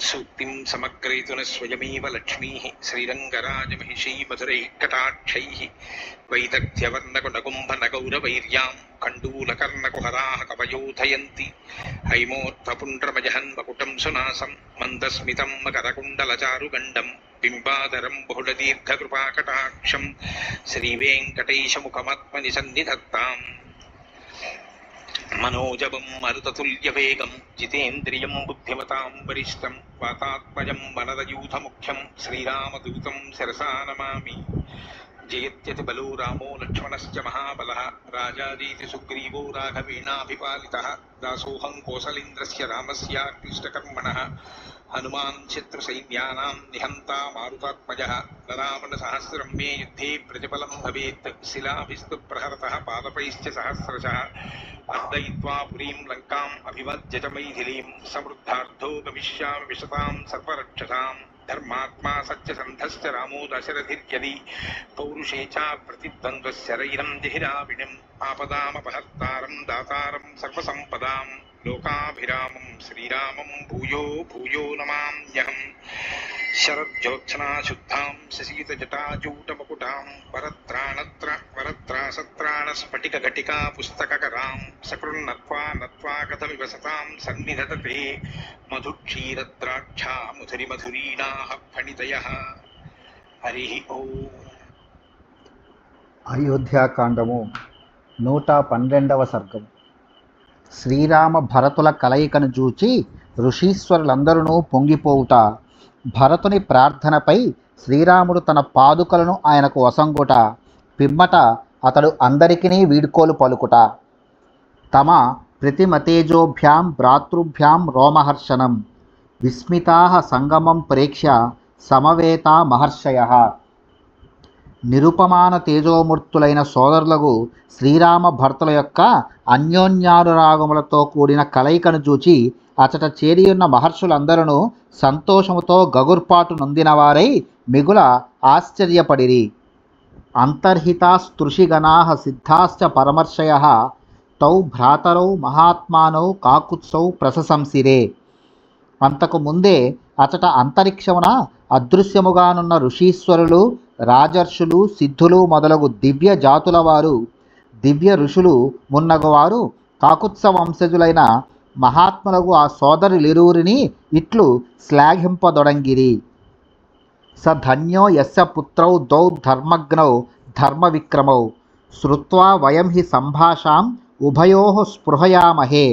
సూక్తిం సమగ్రయితున స్వయమేవ లక్ష్మీ. శ్రీరంగరాజమహిషీ మధురై కటాక్షై. వైదగ్ధ్యవర్ణకునకుంభనగౌరవైర్యాం కండూలకర్ణకుహరాः కవయోధయంతి. హైమోర్ధపుండ్రమజహన్ మకుటం సునాసం మందస్మితం మకరకుండలచారుగండం బింబాధరం బహుళదీర్ఘకృపాకటాక్షం. శ్రీవేంకటేశముఖమాత్మని సన్నిధత్తాం మనోజవం మరుతతుల్యవేగం జితేంద్రియం బుద్ధిమతాం వరిష్టం వాతాత్మజం వనదయూథముఖ్యం శ్రీరామదూతం శిరసా నమామి जयत्यति बलो रामो लक्ष्मणश्च महाबलः। राजादीति सुग्रीवो राघवेणाभिपालितः। दासोऽहं कोसलेन्द्रस्य रामस्याक्लिष्टकर्मणः हनुमान् शत्रुसैन्यानां निहन्ता मारुतात्मजः नरामणसहस्रं मे युद्धे प्रतिफलं भवेत्। शिलाभिस्तु प्रहरतः पादपैश्च सहस्रशः। अर्दयित्वा पुरीं लङ्काम् अभिवद्यजमैथिलीं समृद्धार्थो गमिष्यामि विशतां सर्वरक्षसाम्। ధర్మాత్మా సత్యసంధశ్చ రామో దశరథిర్యది పౌరుషే చ ప్రతిద్వంద్వశరైరం దిహిరావిణిం ఆపదామపహర్తారం దాతారం సర్వసంపదాం లోకాభిరామం శ్రీరామం భూయో భూయో నమామ్యహం శరజ్యోత్సనా శుద్ధాం శశీతజటాజూటమకుటాం వరత్రాణత్ర వరత్రాసత్రాణ స్ఫటిక ఘటికా పుస్తకకరాం సకృన్నత్వా నత్వా కథమివ సతాం సన్నిధతతే మధుక్షీరద్రాక్షా ముధురి మధురీణాః ఫణితయః హరి ఓం అయోధ్యాకాండము నూట పన్నెండవ సర్గం శ్రీరామ భరతుల కలయికను చూచి ఋషీశ్వరులందరూ పొంగిపోవుట. భరతుని ప్రార్థనపై శ్రీరాముడు తన పాదుకలను ఆయనకు వసంగుట. పిమ్మట అతడు అందరికీ వీడ్కోలు పలుకుట. తమ ప్రతిమతేజోభ్యాం భ్రాతృభ్యాం రోమహర్షణం. విస్మితా సంగమం ప్రేక్ష సమవేత మహర్షయ. నిరుపమాన తేజోమూర్తులైన సోదరులకు శ్రీరామ భర్తల యొక్క అన్యోన్యానురాగములతో కూడిన కలయికను చూచి అచట చేరియున్న మహర్షులందరూ సంతోషముతో గగుర్పాటు నొందినవారై మిగుల ఆశ్చర్యపడిరి. అంతర్హితాస్తృషిగణా సిద్ధాశ్చ పరమర్శయ తౌ భ్రాతరౌ మహాత్మానౌ కాకుత్సౌ ప్రశంసిరే అంతకు ముందే అచట అంతరిక్షమున అదృశ్యముగానున్న ఋషీశ్వరులు రాజర్షులు సిద్ధులు మొదలగు దివ్య జాతుల వారు దివ్య ఋషులు మున్నగవారు కాకుత్స వంశజులైన మహాత్ములకు ఆ సోదరులిరువురిని ఇట్లు శ్లాఘింపదొడంగిరి. స ధన్యో యస్య పుత్రౌ దౌ ధర్మగ్నౌ ధర్మ విక్రమౌ శ్రుత్వా వయం హి సంభాషాం ఉభయో స్పృహయామహే.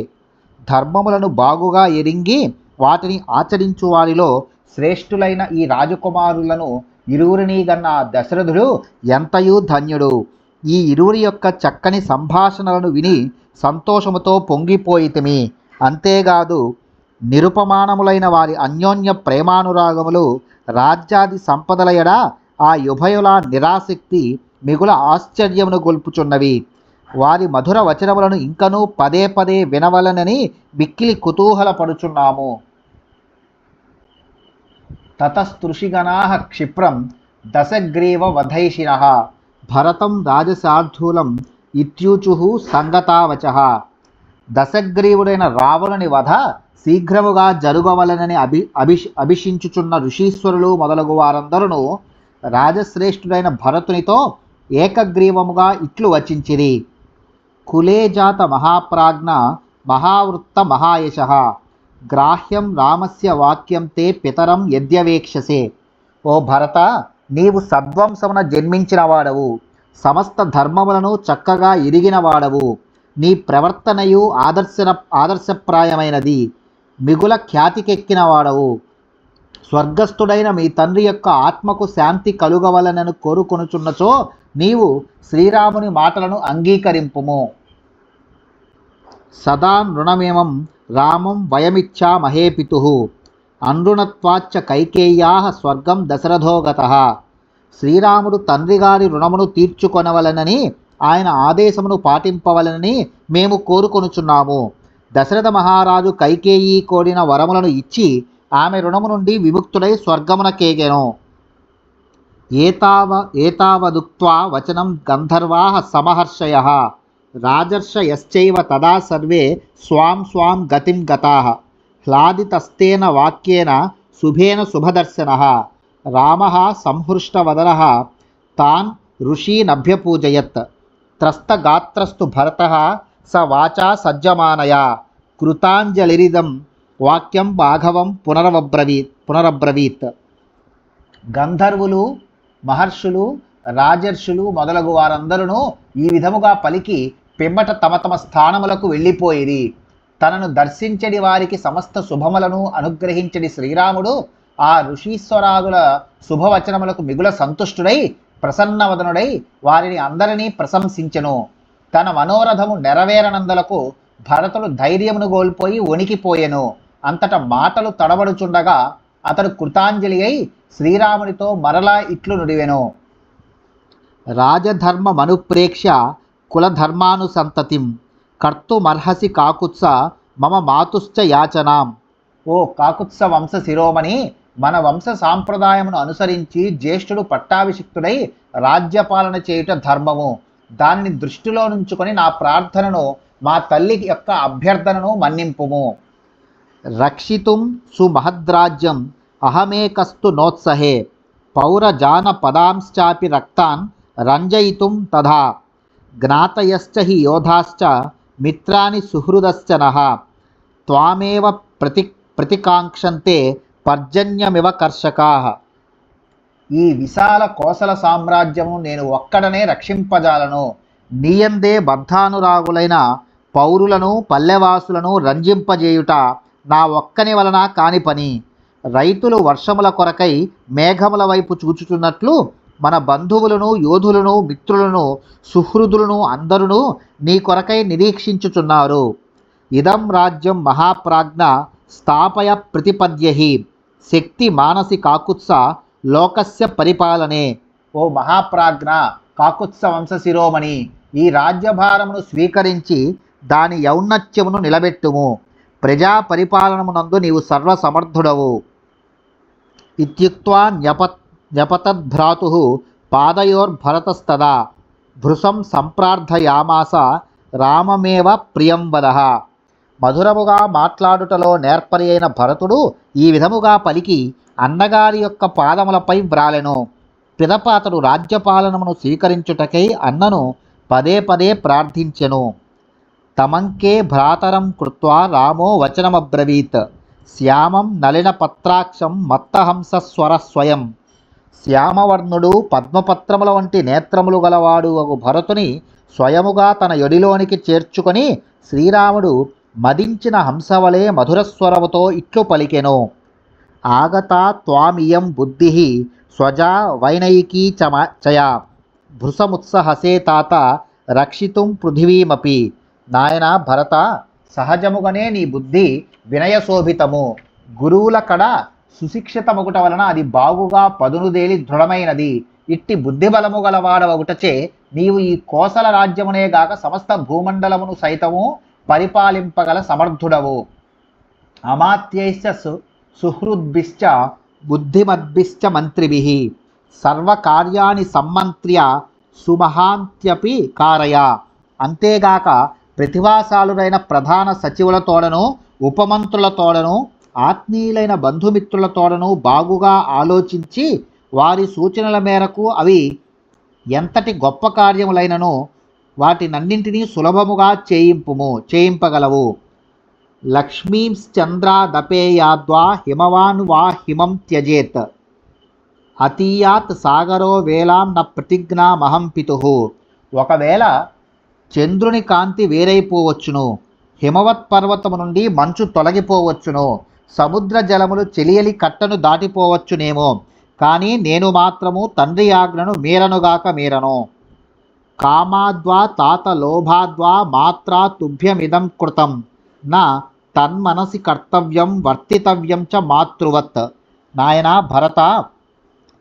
ధర్మములను బాగుగా ఎరింగి వాటిని ఆచరించు వారిలో శ్రేష్ఠులైన ఈ రాజకుమారులను ఇరువురిని గన్న దశరథుడు ఎంతయూ ధన్యుడు? ఈ ఇరువురి యొక్క చక్కని సంభాషణలను విని సంతోషముతో పొంగిపోయితిమి. అంతేకాదు నిరుపమానములైన వారి అన్యోన్య ప్రేమానురాగములు రాజ్యాది సంపదలయడ ఆ ఉభయుల నిరాసక్తి మిగుల ఆశ్చర్యమును గొల్పుచున్నవి. వారి మధుర వచనములను ఇంకనూ పదే పదే వినవలనని మిక్కిలి కుతూహలపడుచున్నాము. తతస్తృషిగణా క్షిప్రం దశగ్రీవ వధైషిణ భరతం రాజసార్థూలం ఇత్యూచు సంగతావచ దశగ్రీవుడైన రావణుని వధ శీఘ్రముగా జరుగవలనని అభి అభిష్ అభిషించుచున్న ఋషీశ్వరులు మొదలగు వారందరూ రాజశ్రేష్ఠుడైన భరతునితో ఏకగ్రీవముగా ఇట్లు వచించిరి. కులేజాత మహాప్రాజ్ఞ మహావృత్త మహాయశ గ్రాహ్యం రామస్య వాక్యం తే పితరం యద్యవేక్షసే. ఓ భరత నీవు సద్వంశమున జన్మించినవాడవు సమస్త ధర్మములను చక్కగా ఇరిగినవాడవు నీ ప్రవర్తనయు ఆదర్శన ఆదర్శప్రాయమైనది. మిగుల ఖ్యాతికెక్కినవాడవు స్వర్గస్థుడైన మీ తండ్రి యొక్క ఆత్మకు శాంతి కలుగవలనను కోరుకొనుచున్నచో నీవు శ్రీరాముని మాటలను అంగీకరింపుము. సదా నృణమేమం రామం వయమిచ్చా మహేపితు అనృణత్వాచ్చ కైకేయ్యా స్వర్గం దశరథోగత. శ్రీరాముడు తండ్రిగారి రుణమును తీర్చుకొనవలనని ఆయన ఆదేశమును పాటింపవలనని మేము కోరుకొనుచున్నాము. దశరథ మహారాజు కైకేయి కోరిన వరములను ఇచ్చి ఆమె రుణము నుండి విముక్తుడై స్వర్గమునకేగెను ఏతావ ఏతావదుక్వా వచనం గంధర్వా సమహర్షయ. రాజర్ష రాజర్షయశ్చైవ తదా సర్వే స్వాం స్వాం గతిం గతా. హ్లాదితస్తేన వాక్యేన శుభేన శుభదర్శన. రామ సంహృష్టవదన. తాన్ ఋషీనభ్యపూజయత్. త్రస్తగాత్రస్తు భరత స వాచా సజ్జమానయా. కృతాంజలిరిదం వాక్యం బాఘవం పునరవబ్రవీత్ పునరబ్రవీత్. గంధర్వులు మహర్షులు రాజర్షులు మొదలగు వారందరూ ఈ విధముగా పలికి పిమ్మట తమ తమ స్థానములకు వెళ్ళిపోయిరి. తనను దర్శించడి వారికి సమస్త శుభములను అనుగ్రహించడి శ్రీరాముడు ఆ ఋషీశ్వరాదుల శుభవచనములకు మిగుల సంతుష్టుడై ప్రసన్నవదనుడై వారిని అందరినీ ప్రశంసించెను. తన మనోరథము నెరవేరనందులకు భరతుడు ధైర్యమును కోల్పోయి వణికిపోయెను. అంతట మాటలు తడబడుచుండగా అతడు కృతాంజలి అయి శ్రీరామునితో మరలా ఇట్లు నుడివెను. రాజధర్మమనుప్రేక్ష కులధర్మానుసంతతిం కర్తుమర్హసి కాకుత్స మమ మాతుశ్చ యాచనాం. ఓ కాకుత్స వంశ శిరోమణి మన వంశ సాంప్రదాయమును అనుసరించి జ్యేష్ఠుడు పట్టాభిషిక్తుడై రాజ్యపాలన చేయుట ధర్మము. దానిని దృష్టిలో నుంచుకొని నా ప్రార్థనను మా తల్లి యొక్క అభ్యర్థనను మన్నింపుము. రక్షితుం సుమహద్రాజ్యం అహమేకస్తు నోత్సహే. పౌరజాన పదాంశ్చాపి రక్తాన్ రంజయితుం తథా. జ్ఞాతయశ్చ హి యోధాశ్చ మిత్రాని సుహృదశ్చ నః. త్వామేవ ప్రతి ప్రతికాంక్షంతే పర్జన్యమివ కర్షకా. ఈ విశాల కోసల సామ్రాజ్యము నేను ఒక్కడనే రక్షింపజాలను. నీయందే బద్ధానురాగులైన పౌరులను పల్లెవాసులను రంజింపజేయుట నా ఒక్కని వలన కాని పని. రైతులు వర్షముల కొరకై మేఘముల వైపు చూచుచున్నట్లు మన బంధువులను యోధులను మిత్రులను సుహృదులను అందరును నీ కొరకై నిరీక్షించుచున్నారు. ఇదం రాజ్యం మహాప్రాజ్ఞ స్థాపయ ప్రతిపద్యహి. శక్తి మానసి కాకుత్స లోకస్య పరిపాలనే. ఓ మహాప్రాజ్ఞ కాకుత్స వంశ శిరోమణి ఈ రాజ్యభారమును స్వీకరించి దాని ఔన్నత్యమును నిలబెట్టుము. ప్రజా పరిపాలనమునందు నీవు సర్వసమర్థుడవు. ఇత్యుక్వా న్యపత్ న్యపతద్భ్రాతు పాదయోర్భరతస్తదా. భృశం సంప్రార్థయామాస రామమేవ ప్రియం వదః. మధురముగా మాట్లాడుటలో నేర్పరి అయిన భరతుడు ఈ విధముగా పలికి అన్నగారి యొక్క పాదములపై వ్రాలెను. పిదప అతడు రాజ్యపాలనమును స్వీకరించుటకై అన్నను పదే పదే ప్రార్థించెను. తమంకే భ్రాతరం కృత్వా రామో వచనమబ్రవీత్. శ్యామం నలిన పత్రాక్షం మత్తహంస స్వర స్వయం. శ్యామవర్ణుడు పద్మపత్రముల వంటి నేత్రములు గలవాడు అగు భరతుని స్వయముగా తన యొడిలోనికి చేర్చుకొని శ్రీరాముడు మదించిన హంసవలే మధురస్వరముతో ఇట్లు పలికెను. ఆగతా త్వామియం బుద్ధి స్వజా వైనయికీ చమ చయా. భృసముత్సహసే తాత రక్షితుం పృథివీమపి. నాయన భరత సహజముగానే నీ బుద్ధి వినయశోభితము. గురువుల కడ సుశిక్షితమగుట వలన అది బాగుగా పదునుదేలి దృఢమైనది. ఇట్టి బుద్ధిబలము గలవాడవగుటచే నీవు ఈ కోసల రాజ్యమునే గాక సమస్త భూమండలమును సైతము పరిపాలింపగల సమర్థుడవు. అమాత్యైశ్చ సు సుహృద్భిశ్చ బుద్ధిమద్భిశ్చ మంత్రిభి. సర్వకార్యాణి సమ్మంత్ర్య సుమహాంత్యపి కారయ. అంతేగాక ప్రతిభాశాలుడైన ప్రధాన సచివులతోడను ఉపమంత్రులతోడను ఆత్మీయులైన బంధుమిత్రులతోనూ బాగుగా ఆలోచించి వారి సూచనల మేరకు అవి ఎంతటి గొప్ప కార్యములైనను వాటినన్నింటినీ సులభముగా చేయింపుము చేయింపగలవు. లక్ష్మీశ్చంద్రాదపేయాద్వా హిమవాన్ వా హిమం త్యజేత్. అతీయాత్ సాగరో వేలాం న ప్రతిజ్ఞామహం పితు. ఒకవేళ చంద్రుని కాంతి వేరైపోవచ్చును హిమవత్ పర్వతము నుండి మంచు తొలగిపోవచ్చును సముద్ర జలములు చెలియలి కట్టను దాటిపోవచ్చునేమో కానీ నేను మాత్రము తండ్రి ఆజ్ఞను మీరనుగాక మీరను. కామాద్వా తాత లోభాద్వా మాత్రా తుభ్యమిదం కృతం. నా తన్మనసి కర్తవ్యం వర్తితవ్యం చ మాతృవత్. నాయనా భరత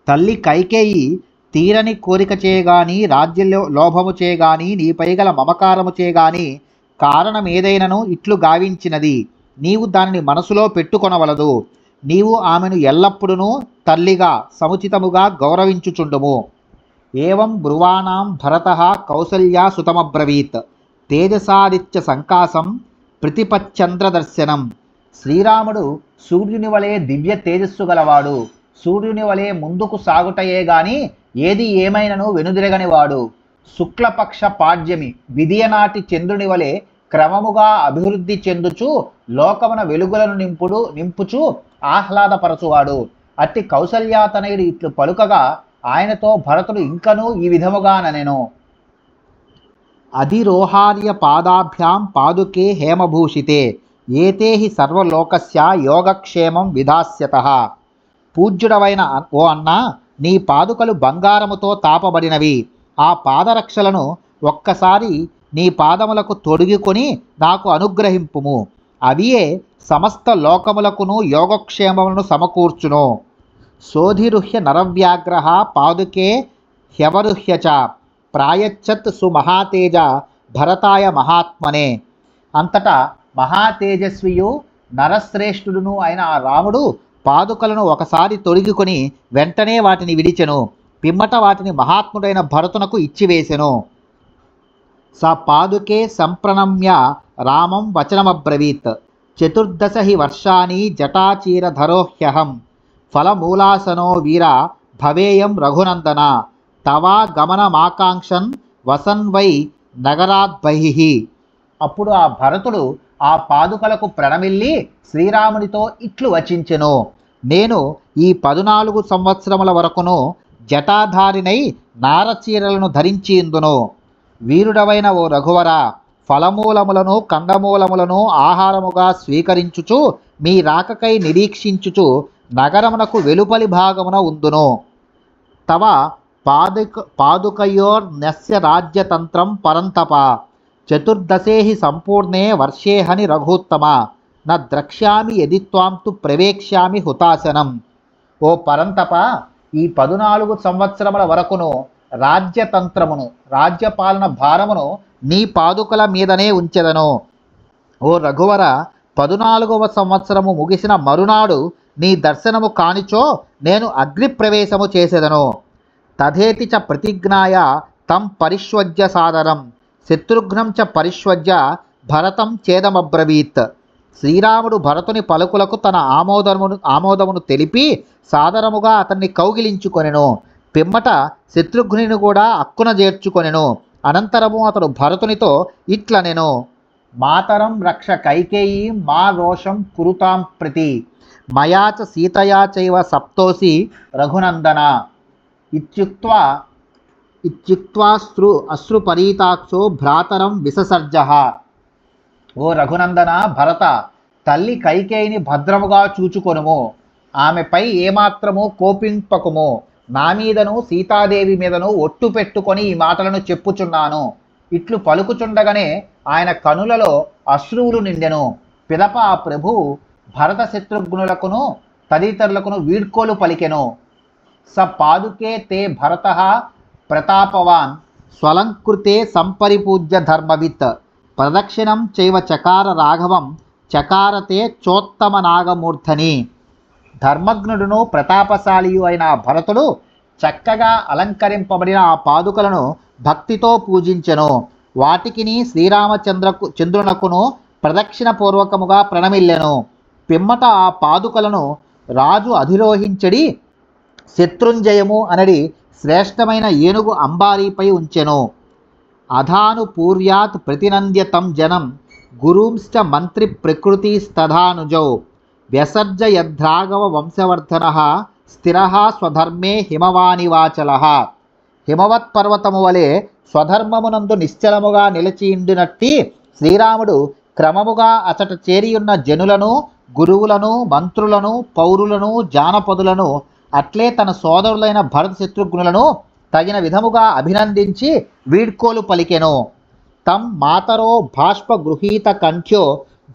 తల్లి కైకేయి తీరని కోరిక చేయగాని రాజ్యంలో లోభము చేయగాని నీపై గల మమకారము చేయగాని కారణం ఏదైనను ఇట్లు గావించినది. నీవు దానిని మనసులో పెట్టుకొనవలదు. నీవు ఆమెను ఎల్లప్పుడూ తల్లిగా సముచితముగా గౌరవించుచుండుము. ఏవం బ్రువాణం భరత కౌసల్యా సుతమబ్రవీత్. తేజసాదిత్య సంకాసం ప్రతిపచ్చంద్రదర్శనం. శ్రీరాముడు సూర్యుని వలె దివ్య తేజస్సు గలవాడు. సూర్యుని వలె ముందుకు సాగుటయే గాని ఏది ఏమైనను వెనుదిరగనివాడు. శుక్లపక్ష పాడ్యమి విధియనాటి చంద్రుని వలె క్రమముగా అభివృద్ధి చెందుచు లోకమున వెలుగులను నింపుడు నింపుచు ఆహ్లాదపరచువాడు. అట్టి కౌసల్యాతనయుడు ఇట్లు పలుకగా ఆయనతో భరతుడు ఇంకనూ ఈ విధముగాననెను అధిరోహార్య పాదాభ్యాం పాదుకే హేమభూషితే ఏతే హి సర్వలోకస్య యోగక్షేమం విధాస్యత. పూజ్యుడవైన ఓ అన్నా నీ పాదుకలు బంగారముతో తాపబడినవి. ఆ పాదరక్షలను ఒక్కసారి నీ పాదములకు తొడుగుకొని నాకు అనుగ్రహింపుము. అవియే సమస్త లోకములకును యోగక్షేమములను సమకూర్చును. శోధిరుహ్య నరవ్యాగ్రహ పాదుకే హ్యవరుహ్యచ ప్రాయచ్చత్ సుమహాతేజ భరతాయ మహాత్మనే. అంతటా మహాతేజస్వియు నరశ్రేష్ఠుడును అయిన ఆ రాముడు పాదుకలను ఒకసారి తొడిగికొని వెంటనే వాటిని విడిచెను. పిమ్మట వాటిని మహాత్ముడైన భరతునకు ఇచ్చివేసెను. స పాదుకే సంప్రణమ్య రామం వచనమబ్రవీత్. చతుర్దశ హి వర్షాని జటాచీరధరోహ్యహం. ఫలమూలాసనో వీర భవేయం రఘునందన. తవా గమనమాకాంక్షన్ వసన్ వై నగరాత్ అప్పుడు ఆ భరతుడు ఆ పాదుకలకు ప్రణమిల్లి శ్రీరామునితో ఇట్లు వచించెను. నేను ఈ పదునాలుగు సంవత్సరముల వరకును జటాధారినై నారచీరలను ధరించి ఇందును వీరుడవైన ఓ రఘువర ఫలమూలములను కందమూలములను ఆహారముగా స్వీకరించుచు మీ రాకకై నిరీక్షించుచు నగరమునకు వెలుపలి భాగమున ఉందును. తవ పాదుక పాదుకయోర్ నస్య రాజ్యతంత్రం పరంతప. చతుర్దశే హి సంపూర్ణే వర్షేహని రఘుత్తమ. న ద్రక్ష్యామి యది తు ప్రవేక్ష్యామి హుతాశనం. ఓ పరంతప ఈ పదునాలుగు సంవత్సరముల వరకును రాజ్యతంత్రమును రాజ్యపాలన భారమును నీ పాదుకల మీదనే ఉంచెదను. ఓ రఘువర పదునాలుగవ సంవత్సరము ముగిసిన మరునాడు నీ దర్శనము కానిచో నేను అగ్నిప్రవేశము చేసేదను. తథేతి చ ప్రతిజ్ఞాయ తం పరిష్వజ్య సాదరం శత్రుఘ్నం చ పరిష్వజ్య భరతం చేదమబ్రవీత్. శ్రీరాముడు భరతుని పలుకులకు తన ఆమోదమును ఆమోదమును తెలిపి సాదరముగా అతన్ని కౌగిలించుకొనెను. పిమ్మట శత్రుఘ్నుని కూడా అక్కున చేర్చుకొనెను. అనంతరము అతడు భరతునితో ఇట్లనెను మాతరం రక్ష కైకేయి మా రోషం కురుతాం ప్రతి. మయా చ సీతయా చైవ సప్తోసి రఘునందన. ఇత్యుక్త్వా ఇత్యుక్త్వాశ్రు అశ్రుపరీతాక్షో భ్రాతరం విససర్జ. ఓ రఘునందన భరత తల్లి కైకేయిని భద్రముగా చూచుకొనుము. ఆమెపై ఏమాత్రము కోపింపకుము. నా మీదను సీతాదేవి మీదను ఒట్టు పెట్టుకొని ఈ మాటలను చెప్పుచున్నాను. ఇట్లు పలుకుచుండగానే ఆయన కనులలో అశ్రువులు నిండెను. పిదప ఆ ప్రభు భరత శత్రుఘ్నులకును తదితరులకును వీడ్కోలు పలికెను. స పాదుకే తే భరత ప్రతాపవాన్ స్వలంకృతే సంపరిపూజ్య ధర్మవిత్ ప్రదక్షిణం చైవ చకార రాఘవం చకారతే చోత్తమ నాగమూర్ధని. ధర్మజ్ఞుడును ప్రతాపశాలియు అయిన భరతుడు చక్కగా అలంకరింపబడిన ఆ పాదుకలను భక్తితో పూజించెను. వాటికిని శ్రీరామచంద్రకు చంద్రునకును ప్రదక్షిణపూర్వకముగా ప్రణమిల్లెను. పిమ్మట ఆ పాదుకలను రాజు అధిరోహించడి శత్రుంజయము అనడి శ్రేష్టమైన ఏనుగు అంబారీపై ఉంచెను. అధాను పూర్యాత్ ప్రతినంద్యతం జనం గురుంశ్చ మంత్రి ప్రకృతిస్తధానుజౌ వ్యసర్జయద్రాఘవ వంశవర్ధన స్థిర స్వధర్మే హిమవానివాచల. హిమవత్ పర్వతము వలె స్వధర్మమునందు నిశ్చలముగా నిలిచియుండినట్టి శ్రీరాముడు క్రమముగా అచట చేరియున్న జనులను గురువులను మంత్రులను పౌరులను జానపదులను అట్లే తన సోదరులైన భరత శత్రుఘ్నులను తగిన విధముగా అభినందించి వీడ్కోలు పలికెను. తం మాతరో భాష్ప గృహీత కంఠ్యో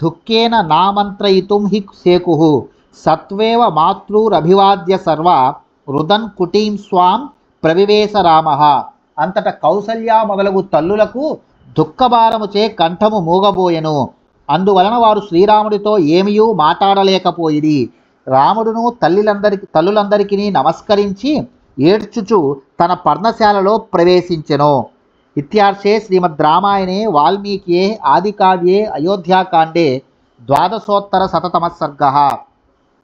దుఃఖేన నామంత్రయితుం హి సేకు సత్వేవ మాతృరభివాద్య సర్వ రుదన్ కుటీం స్వాం ప్రవివేశ రామ. అంతట కౌసల్య మొదలగు తల్లులకు దుఃఖభారముచే కంఠము మూగబోయెను. అందువలన వారు శ్రీరాముడితో ఏమియూ మాట్లాడలేకపోయిది రాముడును తల్లిలందరికి తల్లులందరికీ నమస్కరించి ఏడ్చుచు తన పర్ణశాలలో ప్రవేశించెను. ఇత్యార్షే శ్రీమద్ రామాయణే వాల్మీకియే ఆదికావ్యే అయోధ్యాకాండే ద్వాదశోత్తర శతతమ సర్గ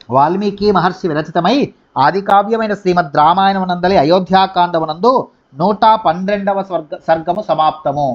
వాల్మీకి మహర్షి విరచితమై ఆదికావ్యమైన శ్రీమద్ రామాయణమునందలి అయోధ్యాకాండమునందు నూట పన్నెండవ స్వర్గ సర్గము సమాప్తము